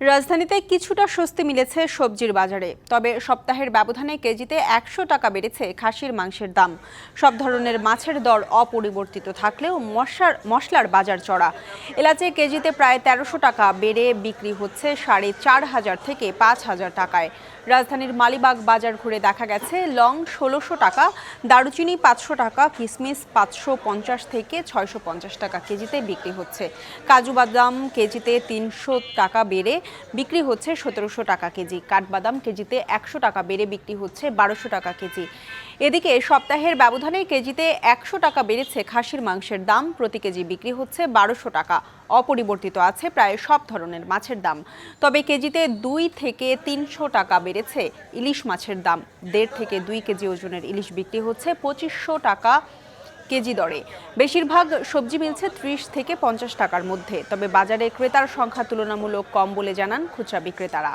রাজধানীতে কিছুটা স্বস্তি মিলেছে সবজির বাজারে। তবে সপ্তাহের ব্যবধানে কেজিতে একশো টাকা বেড়েছে খাসির মাংসের দাম। সব ধরনের মাছের দর অপরিবর্তিত থাকলেও মশলার মশলার বাজার চড়া। এলাচে কেজিতে প্রায় তেরোশো টাকা বেড়ে বিক্রি হচ্ছে সাড়ে চার হাজার থেকে পাঁচ হাজার টাকায়। রাজধানীর মালিবাগ বাজার ঘুরে দেখা গেছে লং ষোলোশো টাকা, দারুচিনি পাঁচশো টাকা, কিসমিস পাঁচশো পঞ্চাশ থেকে ছয়শো পঞ্চাশ টাকা কেজিতে বিক্রি হচ্ছে। কাজু বাদাম কেজিতে তিনশো টাকা বেড়ে বিক্রি হচ্ছে সতেরোশো টাকা কেজি। কাঠবাদাম কেজিতে একশো টাকা বেড়ে বিক্রি হচ্ছে বারোশো টাকা কেজি। এদিকে সপ্তাহের ব্যবধানে কেজিতে একশো টাকা বেড়েছে খাসির মাংসের দাম, প্রতি কেজি বিক্রি হচ্ছে বারোশো টাকা। অপরিবর্তিত আছে প্রায় সব ধরনের মাছের দাম। তবে কেজিতে দুই থেকে তিনশো টাকা বেড়েছে ইলিশ মাছের দাম। দেড় থেকে দুই কেজি ওজনের ইলিশ বিক্রি হচ্ছে পঁচিশশো টাকা কেজি দরে। বেশিরভাগ সবজি মিলছে ত্রিশ থেকে পঞ্চাশ টাকার মধ্যে। তবে বাজারে ক্রেতার সংখ্যা তুলনামূলক কম বলে জানান খুচরা বিক্রেতারা।